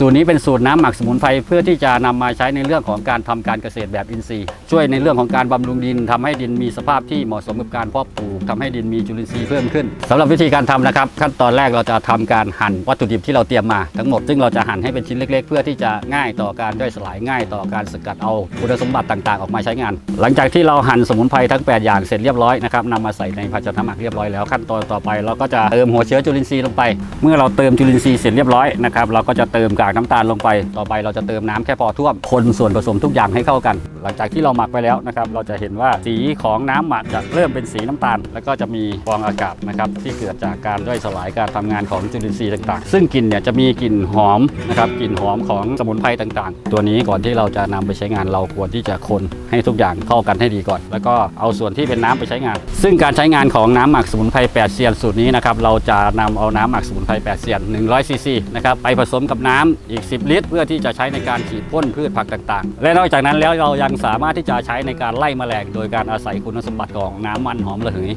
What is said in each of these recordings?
สูตรนี้เป็นสูตรน้ำหมักสมุนไพรเพื่อที่จะนำมาใช้ในเรื่องของการทำการเกษตรแบบอินทรีย์ ช่วยในเรื่องของการบำรุงดินทำให้ดินมีสภาพที่เหมาะสมกับการเพาะปลูกทำให้ดินมีจุลินทรีย์เพิ่มขึ้นสำหรับวิธีการทำนะครับ ขั้นตอนแรกเราจะทำการหั่นวัตถุดิบที่เราเตรียมมาทั้งหมดซึ่งเราจะหั่นให้เป็นชิ้นเล็ก ๆ เพื่อที่จะง่ายต่อการย่อยสลายง่ายต่อการสกัดเอาคุณสมบัติต่างๆ ออกมาใช้งาน หลังจากที่เราหั่นสมุนไพรทั้ง 8 อย่างเสร็จเรียบร้อยนะครับนำมาใส่ในภาชนะหมักเรียบร้อยแล้วขั้นตอนต่อไปเราก็จะเติมหัวเชื้อจุลินทรีย์ลงไป เมื่อเราเติมจุลินทรีย์เสร็จเรียบร้อยนะครับเราก็จะเติมกากน้ำตาลลงไป ต่อไปเราจะเติมน้ำแค่พอท่วม คนส่วนผสมทุกอย่างให้เข้ากัน หลังจากที่เราหมักไปแล้วนะครับ เราจะเห็นว่าสีของน้ำหมักจะเริ่มเป็นสีน้ำตาล แล้วก็จะมีฟองอากาศนะครับที่เกิดจากการย่อยสลายการทำงานของจุลินทรีย์ต่างๆ ซึ่งกลิ่นเนี่ยจะมีกลิ่นหอมนะครับกลิ่นหอมของสมุนไพรต่างๆ ตัวนี้ก่อนที่เราจะนำไปใช้งานเราควรที่จะคนให้ทุกอย่างเข้ากันให้ดีก่อน แล้วก็เอาส่วนที่เป็นน้ำไปใช้งาน ซึ่งการใช้งานของน้ำหมักสมุนไพร8เซียนสูตรนี้นะครับเราจะนำเอาน้ำหมักสมุนไพร8เซียน100ซีซีนะครับไปผสมกับน้ำอีก 10 ลิตร เพื่อที่จะใช้ในการฉีดพ่นพืชผักต่างๆ และนอกจากนั้นแล้วเรายังสามารถที่จะใช้ในการไล่แมลงโดยการอาศัยคุณสมบัติของน้ำมันหอมระเหย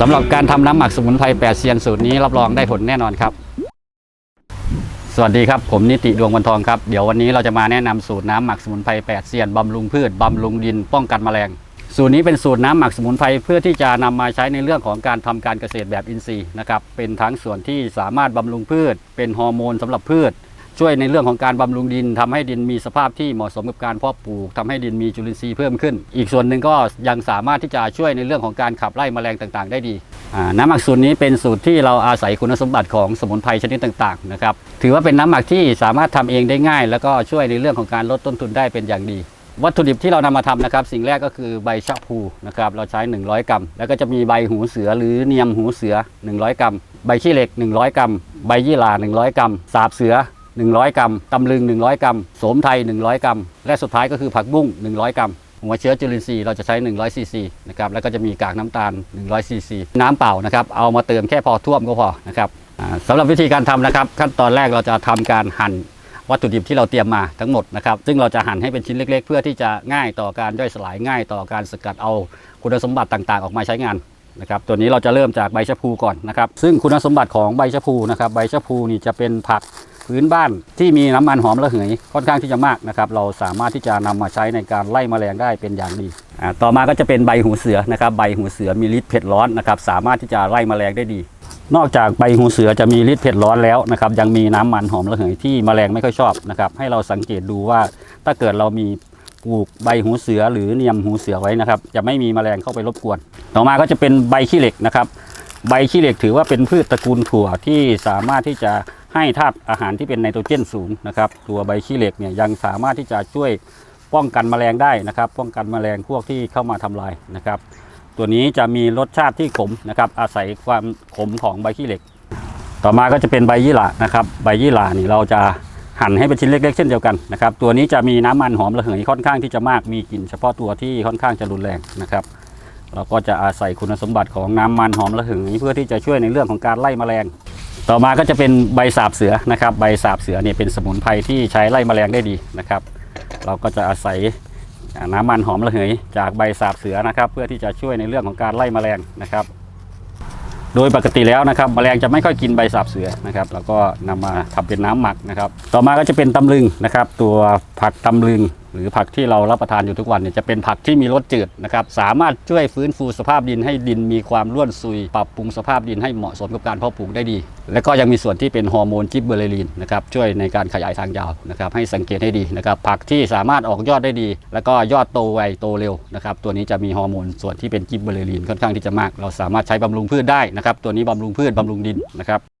สำหรับการทำน้ำหมักสมุนไพร8เซียนสูตรนี้รับรองได้ผลแน่นอนครับ สวัสดีครับผมนิติดวงวันทองครับเดี๋ยววันนี้เราจะมาแนะนำสูตรน้ำหมักสมุนไพร8เซียนบำรุงพืชบำรุงดินป้องกันแมลงสูตรนี้เป็นสูตรน้ำหมักสมุนไพรเพื่อที่จะนำมาใช้ในเรื่องของการทำการเกษตรแบบอินทรีย์นะครับเป็นทั้งส่วนที่สามารถบำรุงพืช เป็นฮอร์โมนสำหรับพืช ช่วยในเรื่องของการบำรุงดินทำให้ดินมีสภาพที่เหมาะสมกับการเพาะปลูกทำให้ดินมีจุลินทรีย์เพิ่มขึ้น อีกส่วนหนึ่งก็ยังสามารถที่จะช่วยในเรื่องของการขับไล่แมลงต่าง ๆ ได้ดีน้ำหมักสูตรนี้เป็นสูตรที่เราอาศัยคุณสมบัติของสมุนไพรชนิดต่างๆนะครับถือว่าเป็นน้ำหมักที่สามารถทำเองได้ง่าย แล้วก็ช่วยในเรื่องของการลดต้นทุนได้เป็นอย่างดีวัตถุดิบที่เรานำมาทำนะครับ สิ่งแรกก็คือใบชะพูนะครับเราใช้ 100 กรัม แล้วก็จะมีใบหูเสือหรือเนียมหูเสือ 100 กรัม ใบขี้เหล็ก 100 กรัม ใบยี่หร่า 100 กรัม สาบเสือ 100 กรัมตำลึง 100 กรัมโสมไทย 100 กรัม และสุดท้ายก็คือผักบุ้ง 100 กรัม หัวเชื้อจุลินทรีย์เราจะใช้ 100 ซีซีนะครับแล้วก็จะมีกากน้ำตาล 100 ซีซีน้ำเปล่านะครับเอามาเติมแค่พอท่วมก็พอนะครับสำหรับวิธีการทำนะครับ ขั้นตอนแรกเราจะทำการหั่นวัตถุดิบที่เราเตรียมมาทั้งหมดนะครับ ซึ่งเราจะหั่นให้เป็นชิ้นเล็ก ๆ เพื่อที่จะง่ายต่อการย่อยสลายง่ายต่อการสกัดเอาคุณสมบัติต่างๆ ออกมาใช้งานนะครับตัวนี้เราจะเริ่มจากใบชะพูก่อนนะครับ ซึ่งคุณสมบัติของใบชะพูนะครับ ใบชะพูนี่จะเป็นผัก พื้นบ้านที่มีน้ำมันหอมระเหยค่อนข้างที่จะมากนะครับเราสามารถที่จะนำมาใช้ในการไล่แมลงได้เป็นอย่างดีต่อมาก็จะเป็นใบหูเสือนะครับใบหูเสือมีฤทธิ์เผ็ดร้อนนะครับสามารถที่จะไล่แมลงได้ดี นอกจากใบหูเสือจะมีฤทธิ์เผ็ดร้อนแล้วนะครับยังมีน้ำมันหอมระเหยที่แมลงไม่ค่อยชอบนะครับให้เราสังเกตดูว่าถ้าเกิดเรามีปลูกใบหูเสือหรือเนียมหูเสือไว้นะครับจะไม่มีแมลงเข้าไปรบกวน ต่อมาก็จะเป็นใบขี้เหล็กนะครับ ใบขี้เหล็กถือว่าเป็นพืชตระกูลถั่วที่สามารถที่จะ ให้ธาตุอาหารที่เป็นไนโตรเจนสูงนะครับ ตัวใบขี้เหล็กเนี่ยยังสามารถที่จะช่วยป้องกันแมลงได้นะครับ ป้องกันแมลงพวกที่เข้ามาทำลายนะครับ ตัวนี้จะมีรสชาติที่ขมนะครับ อาศัยความขมของใบขี้เหล็ก ต่อมาก็จะเป็นใบยี่หร่านะครับ ใบยี่หร่านี่เราจะหั่นให้เป็นชิ้นเล็กๆเช่นเดียวกันนะครับ ตัวนี้จะมีน้ำมันหอมระเหยค่อนข้างที่จะมากมีกลิ่นเฉพาะตัวที่ค่อนข้างจะรุนแรงนะครับ เราก็จะอาศัยคุณสมบัติของน้ำมันหอมระเหยเพื่อที่จะช่วยในเรื่องของการไล่แมลง ต่อมาก็จะเป็นใบสาบเสือนะครับ ใบสาบเสือเนี่ยเป็นสมุนไพรที่ใช้ไล่แมลงได้ดีนะครับ เราก็จะอาศัยน้ำมันหอมระเหย จากใบสาบเสือนะครับ เพื่อที่จะช่วยในเรื่องของการไล่แมลงนะครับ โดยปกติแล้วนะครับแมลงจะไม่ค่อยกินใบสาบเสือนะครับแล้วก็นำมาทำเป็นน้ำหมักนะครับ ต่อมาก็จะเป็นตำลึงนะครับ ตัวผักตำลึง หรือผักที่เรารับประทานอยู่ทุกวันเนี่ยจะเป็นผักที่มีรสจืดนะครับสามารถช่วยฟื้นฟูสภาพดินให้ดินมีความร่วนซุย ปรับปรุงสภาพดินให้เหมาะสมกับการเพาะปลูกได้ดี และก็ยังมีส่วนที่เป็นฮอร์โมนจิบเบอร์เรลีนนะครับช่วยในการขยายทางยาวนะครับให้สังเกตให้ดีนะครับผักที่สามารถออกยอดได้ดี แล้วก็ยอดโตไวโตเร็วนะครับตัวนี้จะมีฮอร์โมนส่วนที่เป็นจิบเบอร์เรลีนค่อนข้างที่จะมาก เราสามารถใช้บำรุงพืชได้นะครับตัวนี้บำรุงพืชบำรุงดินนะครับ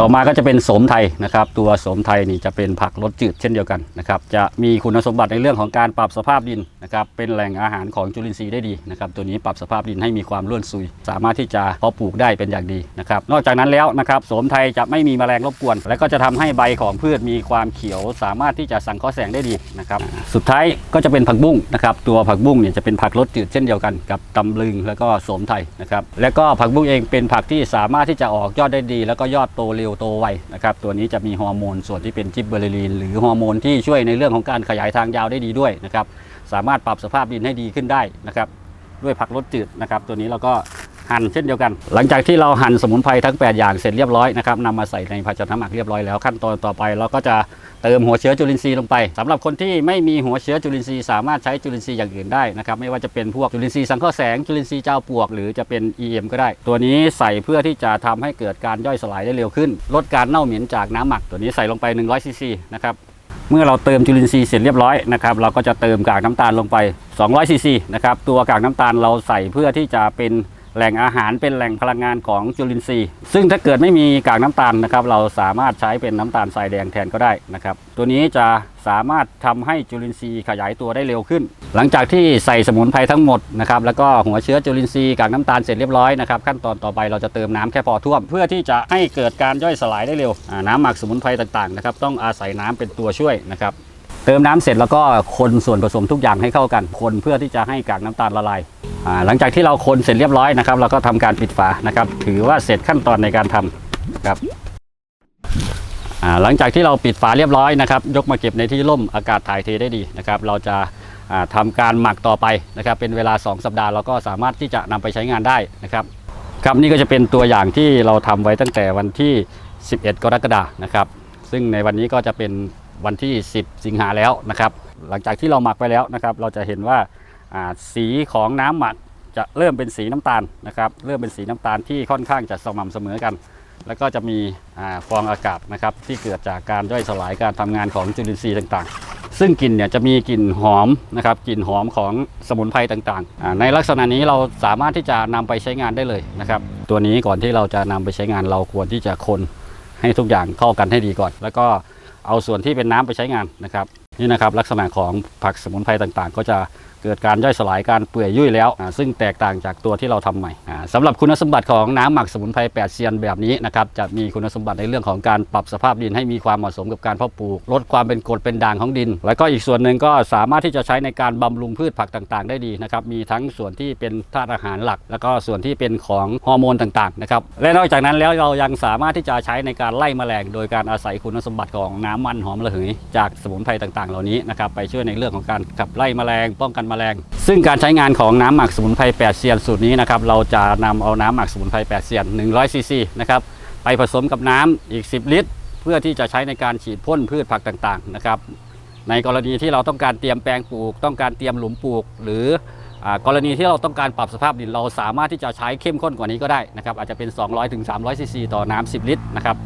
ต่อมาก็จะเป็นโสมไทยนะครับ ตัวโสมไทยนี่จะเป็นผักรสจืดเช่นเดียวกันนะครับ จะมีคุณสมบัติในเรื่องของการปรับสภาพดินนะครับ เป็นแหล่งอาหารของจุลินทรีย์ได้ดีนะครับ ตัวนี้ปรับสภาพดินให้มีความร่วนซุย สามารถที่จะเพาะปลูกได้เป็นอย่างดีนะครับ นอกจากนั้นแล้วนะครับโสมไทยจะไม่มีแมลงรบกวน และก็จะทำให้ใบของพืชมีความเขียว สามารถที่จะสังเคราะห์แสงได้ดีนะครับ สุดท้ายก็จะเป็นผักบุ้งนะครับ ตัวผักบุ้งเนี่ยจะเป็นผักรสจืดเช่นเดียวกันกับตำลึงแล้วก็โสมไทยนะครับ แล้วก็ผักบุ้งเองเป็นผักที่สามารถที่จะออกยอดได้ดี แล้วก็ยอดโตเร็วโตไวนะครับตัวนี้จะมีฮอร์โมนส่วนที่เป็นจิบเบอร์เรลีนหรือฮอร์โมนที่ช่วยในเรื่องของการขยายทางยาวได้ดีด้วยนะครับสามารถปรับสภาพดินให้ดีขึ้นได้นะครับด้วยผักรสจืดนะครับตัวนี้เราก็ หั่นเช่นเดียวกัน หลังจากที่เราหั่นสมุนไพรทั้ง 8 อย่างเสร็จเรียบร้อยนะครับนำมาใส่ในภาชนะหมักเรียบร้อยแล้วขั้นตอนต่อไปเราก็จะเติมหัวเชื้อจุลินทรีย์ลงไปสำหรับคนที่ไม่มีหัวเชื้อจุลินทรีย์สามารถใช้จุลินทรีย์อย่างอื่นได้นะครับไม่ว่าจะเป็นพวกจุลินทรีย์สังเคราะห์แสงจุลินทรีย์เจ้าปวก หรือจะเป็น EM ก็ได้ ตัวนี้ใส่เพื่อที่จะทำให้เกิดการย่อยสลายได้เร็วขึ้น ลดการเน่าเหม็นจากน้ำหมัก ตัวนี้ใส่ลงไป100ซีซีนะครับเมื่อเราเติมจุลินทรีย์เสร็จเรียบร้อยนะครับเราก็จะเติมกากน้ำตาลลงไป200ซีซีนะครับตัวกากน้ำตาลเราใส่เพื่อที่จะเป็น แหล่งอาหารเป็นแหล่งพลังงานของจุลินทรีย์ ซึ่งถ้าเกิดไม่มีกากน้ำตาลนะครับ เราสามารถใช้เป็นน้ำตาลทรายแดงแทนก็ได้นะครับ ตัวนี้จะสามารถทำให้จุลินทรีย์ขยายตัวได้เร็วขึ้น หลังจากที่ใส่สมุนไพรทั้งหมดนะครับแล้วก็หัวเชื้อจุลินทรีย์กากน้ำตาลเสร็จเรียบร้อยนะครับขั้นตอนต่อไปเราจะเติมน้ำแค่พอท่วม เพื่อที่จะให้เกิดการย่อยสลายได้เร็ว น้ำหมักสมุนไพรต่างๆนะครับต้องอาศัยน้ำเป็นตัวช่วยนะครับ เติมน้ำเสร็จแล้วก็คนส่วนผสมทุกอย่างให้เข้ากัน คนเพื่อที่จะให้กากน้ำตาลละลายหลังจากที่เราคนเสร็จเรียบร้อยนะครับเราก็ทำการปิดฝานะครับ ถือว่าเสร็จขั้นตอนในการทำครับหลังจากที่เราปิดฝาเรียบร้อยนะครับ ยกมาเก็บในที่ร่มอากาศถ่ายเทได้ดีนะครับ เราจะาทำการหมักต่อไปนะครับ เป็นเวลา 2 สัปดาห์เราก็สามารถที่จะนำไปใช้งานได้นะครับครับนี่ก็จะเป็นตัวอย่างที่เราทำไว้ตั้งแต่วันที่ 11 กรกฎาคมนะครับ ซึ่งในวันนี้ก็จะเป็น วันที่ 10 สิงหาแล้วนะครับ หลังจากที่เราหมักไปแล้วนะครับ เราจะเห็นว่าสีของน้ำหมักจะเริ่มเป็นสีน้ำตาลนะครับ เริ่มเป็นสีน้ำตาลที่ค่อนข้างจะสม่ำเสมอกัน แล้วก็จะมีอฟองอากาศนะครับที่เกิดจากการย่อยสลายการทำงานของจุลินทรีย์ต่างๆ ซึ่งกลิ่นเนี่ยจะมีกลิ่นหอมนะครับกลิ่นหอมของสมุนไพรต่างๆ ในลักษณะนี้เราสามารถที่จะนำไปใช้งานได้เลยนะครับ ตัวนี้ก่อนที่เราจะนำไปใช้งานเราควรที่จะคนให้ทุกอย่างเข้ากันให้ดีก่อน แล้วก็ เอาส่วนที่เป็นน้ำไปใช้งานนะครับ นี่นะครับลักษณะของผักสมุนไพรต่างๆ ก็จะเกิดการย่อยสลายการเปื่อยยุ่ยแล้ว ซึ่งแตกต่างจากตัวที่เราทำใหม่อ่าสำหรับคุณสมบัติของน้ำหมักสมุนไพร8เซียนแบบนี้นะครับจะมีคุณสมบัติในเรื่องของการปรับสภาพดินให้มีความเหมาะสมกับการเพาะปลูก ลดความเป็นกรดเป็นด่างของดิน แล้วก็อีกส่วนหนึ่งก็สามารถที่จะใช้ในการบำรุงพืชผักต่างๆ ได้ดีนะครับมีทั้งส่วนที่เป็นธาตุอาหารหลัก แล้วก็ส่วนที่เป็นของฮอร์โมนต่างๆนะครับและนอกจากนั้นแล้วเรายังสามารถที่จะใช้ในการไล่แมลง โดยการอาศัยคุณสมบัติของน้ำมันหอมระเหยจากสมุนไพรต่างๆเหล่านี้นะครับไปช่วยในเรื่องของการขับไล่แมลง ป้องกันแมลง ซึ่งการใช้งานของน้ำหมักสมุนไพร8เซียนสูตรนี้นะครับเราจะนำเอาน้ำหมักสมุนไพร8เซียน100ซีซีนะครับไปผสมกับน้ำอีก 10 ลิตร เพื่อที่จะใช้ในการฉีดพ่นพืชผักต่างๆนะครับในกรณีที่เราต้องการเตรียมแปลงปลูก ต้องการเตรียมหลุมปลูก หรือกรณีที่เราต้องการปรับสภาพดินเราสามารถที่จะใช้เข้มข้นกว่านี้ก็ได้นะครับอาจจะเป็น 200-300ซีซีต่อน้ำ10 ลิตรนะครับ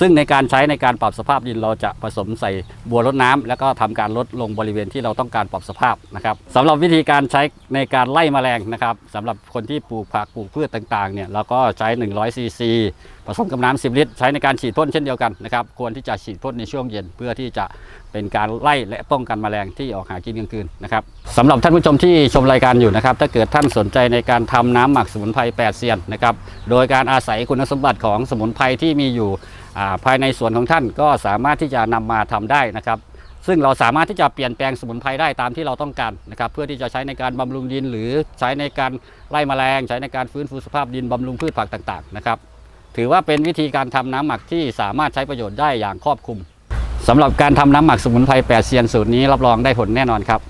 ซึ่งในการใช้ในการปรับสภาพดินเราจะผสมใส่บัวรดน้ำแล้วก็ทำการลดลงบริเวณที่เราต้องการปรับสภาพนะครับสำหรับวิธีการใช้ในการไล่แมลงนะครับสำหรับคนที่ปลูกผักปลูกพืชต่างๆเนี่ยเราก็ใช้ 100ซีซีผสมกับน้ำ10 ลิตร ใช้ในการฉีดพ่นเช่นเดียวกันนะครับควรที่จะฉีดพ่นในช่วงเย็นเพื่อที่จะเป็นการไล่และป้องกันแมลงที่ออกหากินกลางคืนนะครับสำหรับท่านผู้ชมที่ชมรายการอยู่นะครับถ้าเกิดท่านสนใจในการทำน้ำหมักสมุนไพร8เซียนนะครับโดยการอาศัยคุณสมบัติของสมุนไพรที่มีอยู่ ภายในสวนของท่านก็สามารถที่จะนำมาทำได้นะครับ ซึ่งเราสามารถที่จะเปลี่ยนแปลงสมุนไพรได้ตามที่เราต้องการนะครับ เพื่อที่จะใช้ในการบำรุงดิน หรือใช้ในการไล่แมลง ใช้ในการฟื้นฟูสภาพดินบำรุงพืชผักต่างๆนะครับ ถือว่าเป็นวิธีการทำน้ำหมักที่สามารถใช้ประโยชน์ได้อย่างครอบคลุมสำหรับการทำน้ำหมักสมุนไพร8เซียนสูตรนี้รับรองได้ผลแน่นอนครับ